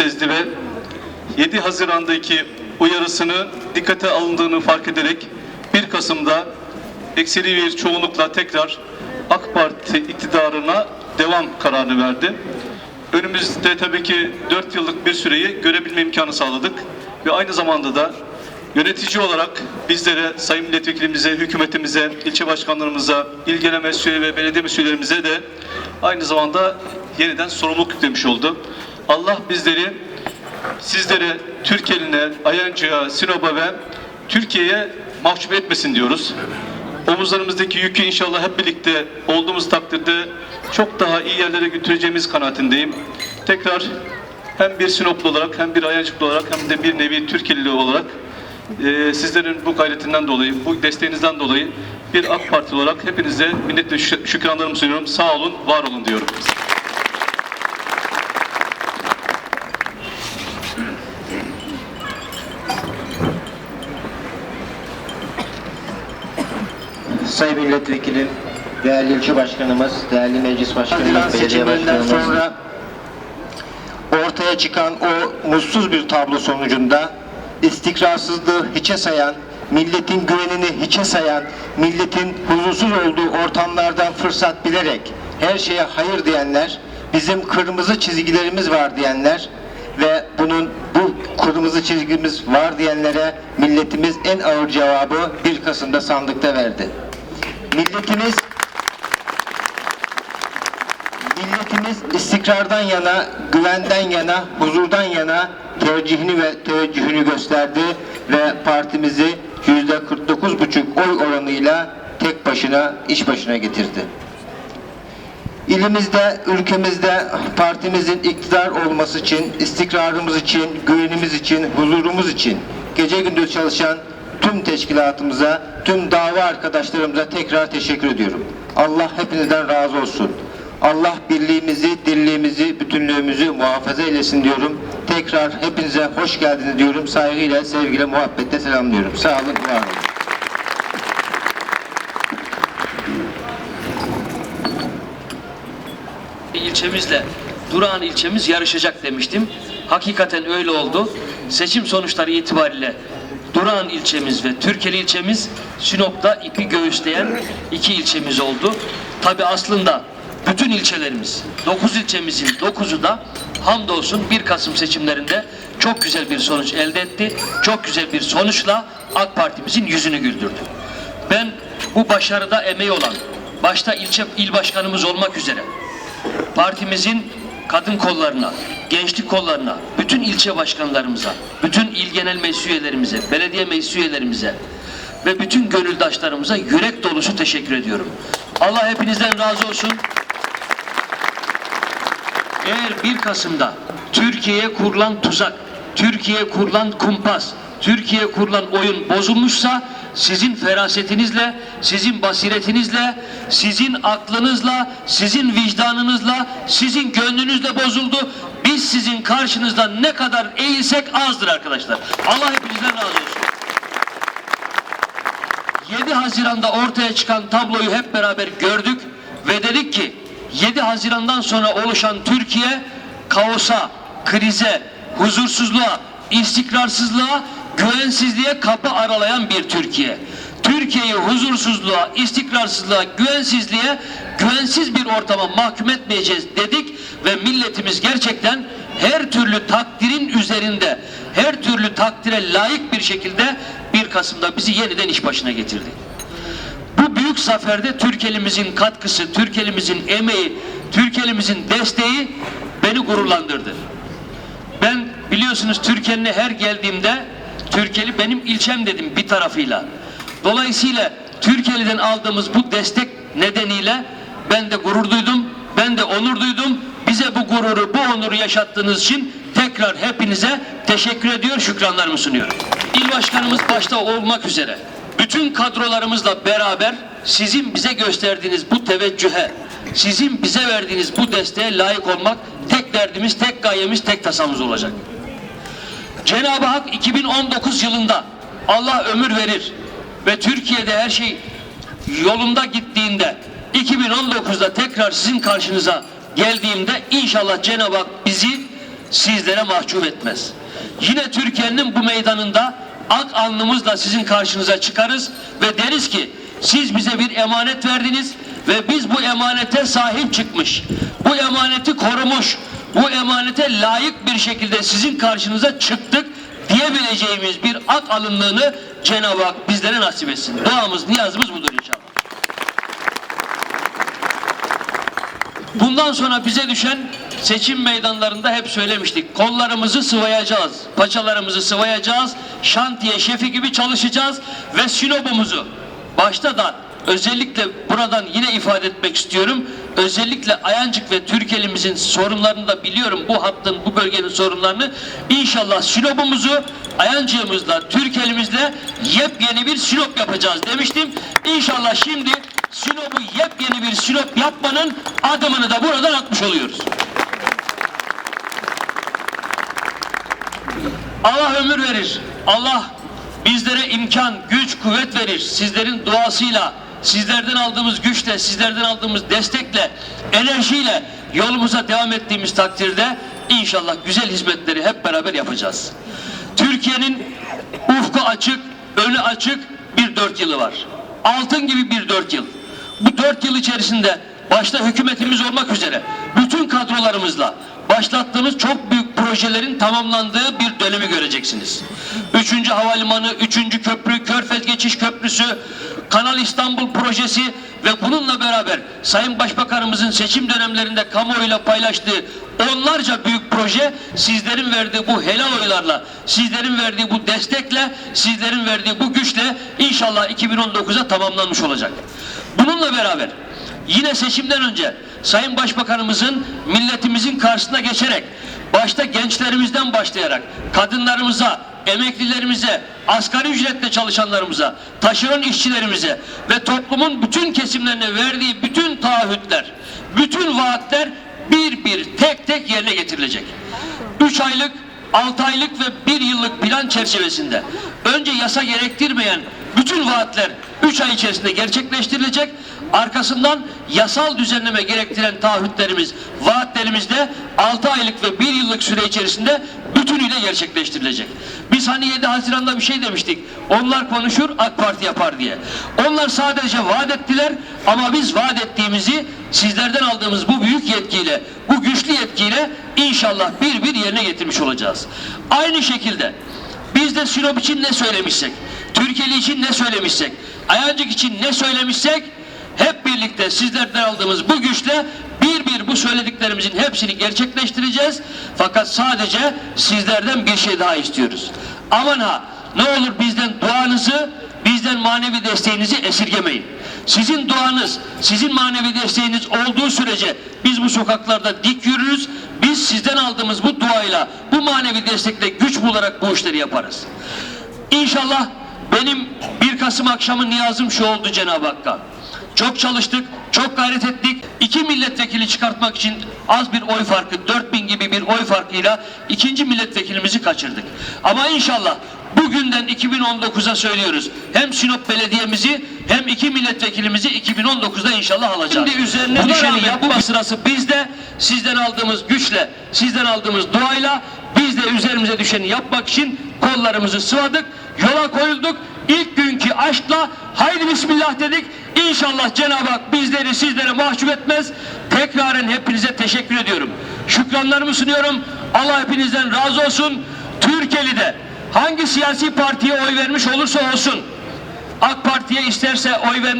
sezdi ve 7 Haziran'daki uyarısını dikkate alındığını fark ederek 1 Kasım'da ekseri bir çoğunlukla tekrar AK Parti iktidarına devam kararı verdi. Önümüzde tabii ki 4 yıllık bir süreyi görebilme imkanı sağladık ve aynı zamanda da yönetici olarak bizlere, sayın milletvekilimize, hükümetimize, ilçe başkanlarımıza, il genel mesleği ve belediye müdürlerimize de aynı zamanda yeniden sorumluluk yüklemiş oldu. Allah bizleri sizlere, Türkiye'line, Ayancı'ya, Sinop'a ve Türkiye'ye mahcup etmesin diyoruz. Omuzlarımızdaki yükü inşallah hep birlikte olduğumuz takdirde çok daha iyi yerlere götüreceğimiz kanaatindeyim. Tekrar hem bir Sinoplu olarak hem bir Ayancıklı olarak hem de bir nevi Türkiye'li olarak e, sizlerin bu gayretinden dolayı, bu desteğinizden dolayı bir AK Parti olarak hepinize minnet ve şük- şükranlarımı sunuyorum. Sağ olun, var olun diyorum. Sayın Milletvekilim, değerli ilçe başkanımız, değerli meclis başkanımız, belediye başkanımız. sonra ortaya çıkan o mutsuz bir tablo sonucunda istikrarsızlığı hiçe sayan, milletin güvenini hiçe sayan, milletin huzursuz olduğu ortamlardan fırsat bilerek her şeye hayır diyenler, bizim kırmızı çizgilerimiz var diyenler ve bunun bu kırmızı çizgimiz var diyenlere milletimiz en ağır cevabı 1 Kasım'da sandıkta verdi. Milletimiz Milletimiz istikrardan yana, güvenden yana, huzurdan yana tercihini ve teveccühünü gösterdi ve partimizi yüzde 49,5 oy oranıyla tek başına iş başına getirdi. İlimizde, ülkemizde partimizin iktidar olması için, istikrarımız için, güvenimiz için, huzurumuz için gece gündüz çalışan tüm teşkilatımıza, tüm dava arkadaşlarımıza tekrar teşekkür ediyorum. Allah hepinizden razı olsun. Allah birliğimizi, dirliğimizi, bütünlüğümüzü muhafaza eylesin diyorum. Tekrar hepinize hoş geldiniz diyorum. Saygıyla, sevgiyle, muhabbetle selamlıyorum. Sağ olun, var olun. ilçemizle Durağan ilçemiz yarışacak demiştim. Hakikaten öyle oldu. Seçim sonuçları itibariyle Durağan ilçemiz ve Türkeli ilçemiz Sinop'ta ipi göğüsleyen iki ilçemiz oldu. Tabi aslında bütün ilçelerimiz, 9 ilçemizin 9'u da hamdolsun 1 Kasım seçimlerinde çok güzel bir sonuç elde etti. Çok güzel bir sonuçla AK Parti'mizin yüzünü güldürdü. Ben bu başarıda emeği olan, başta ilçe il başkanımız olmak üzere partimizin kadın kollarına, gençlik kollarına, bütün ilçe başkanlarımıza, bütün il genel meclis üyelerimize, belediye meclis üyelerimize ve bütün gönüldaşlarımıza yürek dolusu teşekkür ediyorum. Allah hepinizden razı olsun. Eğer 1 Kasım'da Türkiye'ye kurulan tuzak, Türkiye'ye kurulan kumpas, Türkiye'ye kurulan oyun bozulmuşsa sizin ferasetinizle, sizin basiretinizle, sizin aklınızla, sizin vicdanınızla, sizin gönlünüzle bozuldu. Biz sizin karşınızda ne kadar eğilsek azdır arkadaşlar. Allah hepinizden razı olsun. 7 Haziran'da ortaya çıkan tabloyu hep beraber gördük ve dedik ki 7 Haziran'dan sonra oluşan Türkiye kaosa, krize, huzursuzluğa, istikrarsızlığa, güvensizliğe kapı aralayan bir Türkiye. Türkiye'yi huzursuzluğa, istikrarsızlığa, güvensizliğe, güvensiz bir ortama mahkum etmeyeceğiz dedik ve milletimiz gerçekten her türlü takdirin üzerinde, her türlü takdire layık bir şekilde 1 Kasım'da bizi yeniden iş başına getirdi. Bu büyük zaferde Türkiye'limizin katkısı, Türkiye'limizin emeği, Türkiye'limizin desteği beni gururlandırdı. Ben biliyorsunuz Türkiye'ne her geldiğimde Türkiye'li benim ilçem dedim bir tarafıyla. Dolayısıyla Türkiye'liden aldığımız bu destek nedeniyle ben de gurur duydum, ben de onur duydum. Bize bu gururu, bu onuru yaşattığınız için tekrar hepinize teşekkür ediyor, şükranlarımı sunuyorum. İl başkanımız başta olmak üzere bütün kadrolarımızla beraber sizin bize gösterdiğiniz bu teveccühe, sizin bize verdiğiniz bu desteğe layık olmak tek derdimiz, tek gayemiz, tek tasamız olacak. Cenab-ı Hak 2019 yılında Allah ömür verir ve Türkiye'de her şey yolunda gittiğinde 2019'da tekrar sizin karşınıza geldiğimde inşallah Cenab-ı Hak bizi sizlere mahcup etmez. Yine Türkiye'nin bu meydanında ak alnımızla sizin karşınıza çıkarız ve deriz ki siz bize bir emanet verdiniz ve biz bu emanete sahip çıkmış, bu emaneti korumuş, bu emanete layık bir şekilde sizin karşınıza çıktık diyebileceğimiz bir ak alınlığını Cenab-ı Hak bizlere nasip etsin. Duamız, niyazımız budur inşallah. Bundan sonra bize düşen seçim meydanlarında hep söylemiştik. Kollarımızı sıvayacağız, paçalarımızı sıvayacağız, şantiye şefi gibi çalışacağız ve Sinop'umuzu başta da özellikle buradan yine ifade etmek istiyorum. Özellikle Ayancık ve Türkelimizin sorunlarını da biliyorum. Bu hattın, bu bölgenin sorunlarını. İnşallah Sinop'umuzu Ayancığımızla, Türkelimizle yepyeni bir Sinop yapacağız demiştim. İnşallah şimdi Sinop'u yepyeni bir Sinop yapmanın adımını da buradan atmış oluyoruz. Allah ömür verir. Allah bizlere imkan, güç, kuvvet verir. Sizlerin duasıyla, sizlerden aldığımız güçle, sizlerden aldığımız destekle, enerjiyle yolumuza devam ettiğimiz takdirde inşallah güzel hizmetleri hep beraber yapacağız. Türkiye'nin ufku açık, önü açık bir dört yılı var. Altın gibi bir dört yıl. Bu dört yıl içerisinde başta hükümetimiz olmak üzere bütün kadrolarımızla başlattığımız çok büyük projelerin tamamlandığı bir dönemi göreceksiniz. Üçüncü havalimanı, üçüncü köprü, Körfez Geçiş Köprüsü, Kanal İstanbul projesi ve bununla beraber Sayın Başbakanımızın seçim dönemlerinde kamuoyuyla paylaştığı onlarca büyük proje sizlerin verdiği bu helal oylarla, sizlerin verdiği bu destekle, sizlerin verdiği bu güçle inşallah 2019'a tamamlanmış olacak. Bununla beraber yine seçimden önce Sayın Başbakanımızın milletimizin karşısına geçerek başta gençlerimizden başlayarak kadınlarımıza, emeklilerimize, asgari ücretle çalışanlarımıza, taşeron işçilerimize ve toplumun bütün kesimlerine verdiği bütün taahhütler, bütün vaatler bir bir tek tek yerine getirilecek. 3 aylık, 6 aylık ve 1 yıllık plan çerçevesinde önce yasa gerektirmeyen bütün vaatler 3 ay içerisinde gerçekleştirilecek. Arkasından yasal düzenleme gerektiren taahhütlerimiz, vaatlerimiz de 6 aylık ve 1 yıllık süre içerisinde bütünüyle gerçekleştirilecek. Biz hani 7 Haziran'da bir şey demiştik. Onlar konuşur, AK Parti yapar diye. Onlar sadece vaat ettiler ama biz vaat ettiğimizi sizlerden aldığımız bu büyük yetkiyle, bu güçlü yetkiyle inşallah bir bir yerine getirmiş olacağız. Aynı şekilde biz de Sinop için ne söylemişsek, Türkiye'li için ne söylemişsek, Ayancık için ne söylemişsek hep birlikte sizlerden aldığımız bu güçle bir bir bu söylediklerimizin hepsini gerçekleştireceğiz. Fakat sadece sizlerden bir şey daha istiyoruz. Aman ha ne olur bizden duanızı, bizden manevi desteğinizi esirgemeyin. Sizin duanız, sizin manevi desteğiniz olduğu sürece biz bu sokaklarda dik yürürüz. Biz sizden aldığımız bu duayla, bu manevi destekle güç bularak bu işleri yaparız. İnşallah benim 1 Kasım akşamı niyazım şu oldu Cenab-ı Hakk'a. Çok çalıştık, çok gayret ettik. İki milletvekili çıkartmak için az bir oy farkı, 4000 gibi bir oy farkıyla ikinci milletvekilimizi kaçırdık. Ama inşallah bugünden 2019'a söylüyoruz. Hem Sinop Belediye'mizi hem iki milletvekilimizi 2019'da inşallah alacağız. Şimdi üzerine düşeni yapma sırası bizde. Sizden aldığımız güçle, sizden aldığımız duayla biz de üzerimize düşeni yapmak için kollarımızı sıvadık, yola koyulduk. İlk günkü aşkla haydi bismillah dedik. İnşallah Cenab-ı Hak bizleri sizlere mahcup etmez. Tekraren hepinize teşekkür ediyorum. Şükranlarımı sunuyorum. Allah hepinizden razı olsun. Türkiye'de hangi siyasi partiye oy vermiş olursa olsun AK Parti'ye isterse oy ver,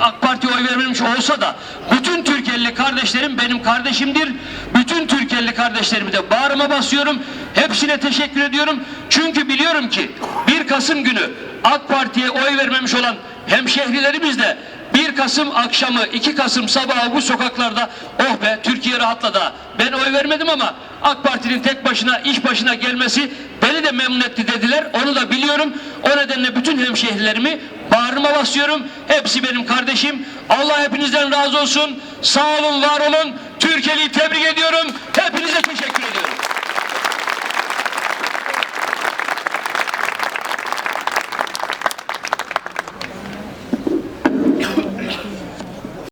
AK Parti'ye oy vermemiş olsa da bütün Türkiye'li kardeşlerim benim kardeşimdir. Bütün Türkiye'li kardeşlerimi de bağrıma basıyorum. Hepsine teşekkür ediyorum. Çünkü biliyorum ki 1 Kasım günü AK Parti'ye oy vermemiş olan hemşehrilerimiz de 1 Kasım akşamı 2 Kasım sabahı bu sokaklarda oh be Türkiye rahatladı ha. Ben oy vermedim ama AK Parti'nin tek başına iş başına gelmesi beni de memnun etti dediler. Onu da biliyorum. O nedenle bütün hemşehrilerimi bağrıma basıyorum. Hepsi benim kardeşim. Allah hepinizden razı olsun. Sağ olun, var olun. Türkiye'yi tebrik ediyorum. Hepinize teşekkür ediyorum.